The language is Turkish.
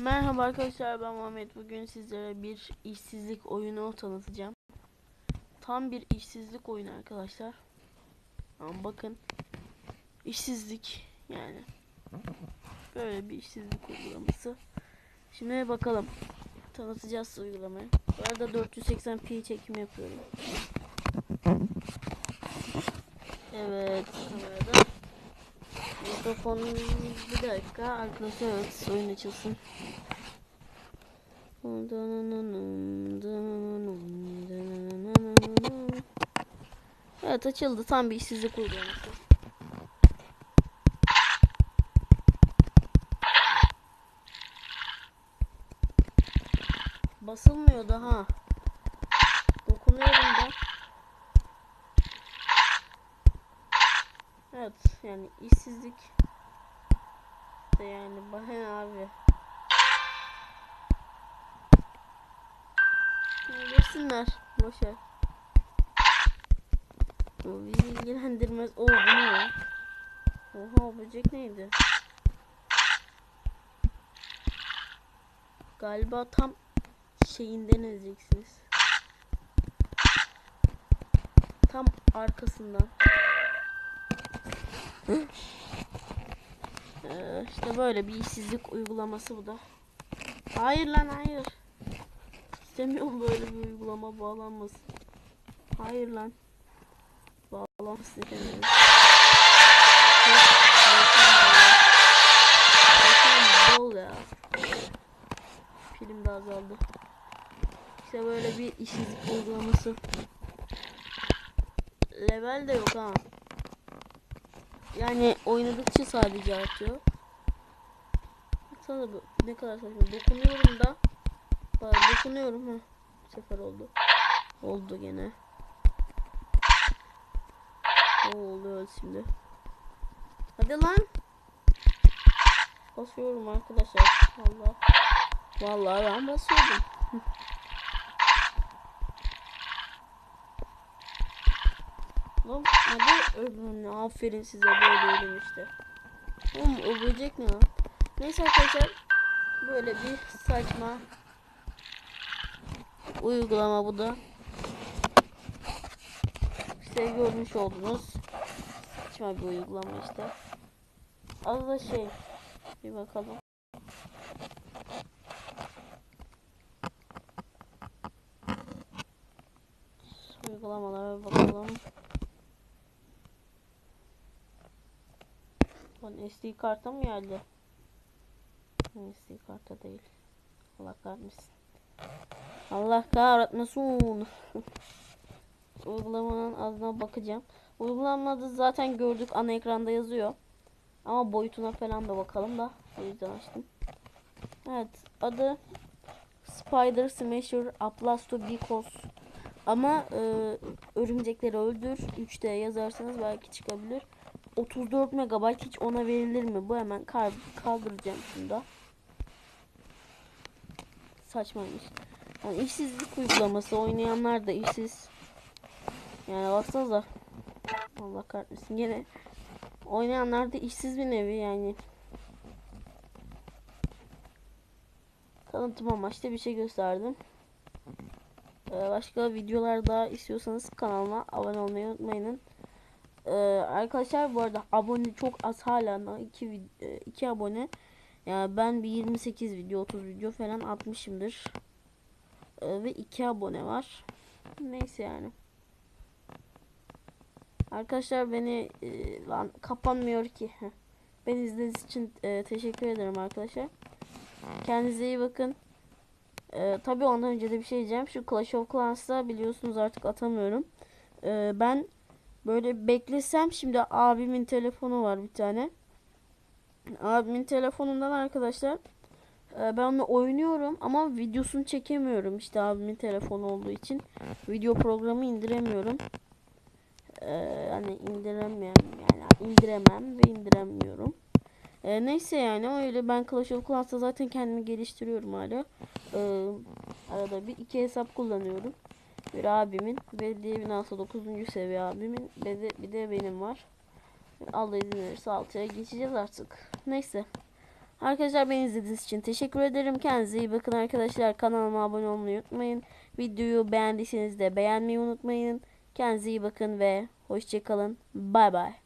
Merhaba arkadaşlar ben Muhammed. Bugün sizlere bir işsizlik oyunu tanıtacağım. Tam bir işsizlik oyunu arkadaşlar. Ama bakın işsizlik yani böyle bir işsizlik uygulaması. Şimdi bakalım tanıtacağız uygulamayı. Bu arada 480p çekim yapıyorum. Evet kamerada. Mikrofon bir dakika arkadaşlar evet oyun açılsın. Evet açıldı tam bir işsizlik uygulaması. Basılmıyor daha. Dokunuyorum da. Evet yani işsizlik de yani bana abi. Geçsinler. Boşver. Bu bizi ilgilendirmez. Oo bu ne ya? Oha böcek neydi? Galiba tam şeyinden ezeceksiniz. Tam arkasından. Ee, işte böyle bir işsizlik uygulaması bu da. Hayır lan hayır. İstemiyorum böyle bir uygulama bağlanmasın. Hayır lan. Bağlanmasın istemiyorum. Bol. Film de azaldı. İşte böyle bir işsizlik uygulaması. Level de yok ha. Yani oynadıkça sadece artıyor. Baksana ne kadar saçma. Dokunuyorum da. Bak dokunuyorum ha. Bu sefer oldu. Oldu gene. O oluyor şimdi. Hadi lan. Basıyorum arkadaşlar. Vallahi. Vallahi ben basıyordum. Lan hadi ölün. Aferin size böyle ölüm işte. Oğlum böcek ne lan? Neyse arkadaşlar. Böyle bir saçma uygulama bu da. İşte görmüş oldunuz. Saçma bir uygulama işte. Az da şey. Bir bakalım. Uygulamalara bakalım. Lan SD karta mı geldi? SD karta değil. Allah kahretmesin. Allah kahretmesin. Uygulamanın adına bakacağım. Uygulamanın zaten gördük ana ekranda yazıyor. Ama boyutuna falan da bakalım da. O yüzden açtım. Evet adı Spider Smasher Aplasto Bikos. Ama e, örümcekleri öldür. 3D yazarsanız belki çıkabilir. 34 MB hiç ona verilir mi? Bu hemen kaldıracağım şunda. Saçmaymış. Yani işsizlik uygulaması oynayanlar da işsiz. Yani baksanıza. Allah kahretmesin gene. Oynayanlar da işsiz bir nevi yani. Tanıtım amaçlı bir şey gösterdim. Ee, başka videolar daha istiyorsanız kanalıma abone olmayı unutmayın. Ee, arkadaşlar bu arada abone çok az hala 2 2 abone. Yani ben bir 28 video 30 video falan atmışımdır. Ee, ve 2 abone var. Neyse yani. Arkadaşlar beni e, lan kapanmıyor ki. Ben izlediğiniz için e, teşekkür ederim arkadaşlar. Kendinize iyi bakın. E, tabii ondan önce de bir şey diyeceğim. Şu Clash of Clans'ta biliyorsunuz artık atamıyorum. E, ben böyle beklesem şimdi abimin telefonu var bir tane. Abimin telefonundan arkadaşlar e, ben onu oynuyorum ama videosunu çekemiyorum işte abimin telefonu olduğu için. Video programı indiremiyorum. Ee, hani indiremiyorum yani indiremem ve indiremiyorum. Ee, neyse yani öyle ben Clash of Clans'ta zaten kendimi geliştiriyorum hala. Ee, arada bir iki hesap kullanıyorum. Bir abimin diğer binası 9. seviye abimin bir de, bir de benim var. Allah izin verirse 6'ya geçeceğiz artık. Neyse. Arkadaşlar beni izlediğiniz için teşekkür ederim. Kendinize iyi bakın arkadaşlar. Kanalıma abone olmayı unutmayın. Videoyu beğendiyseniz de beğenmeyi unutmayın. Kendinize iyi bakın ve hoşçakalın. Bay bay.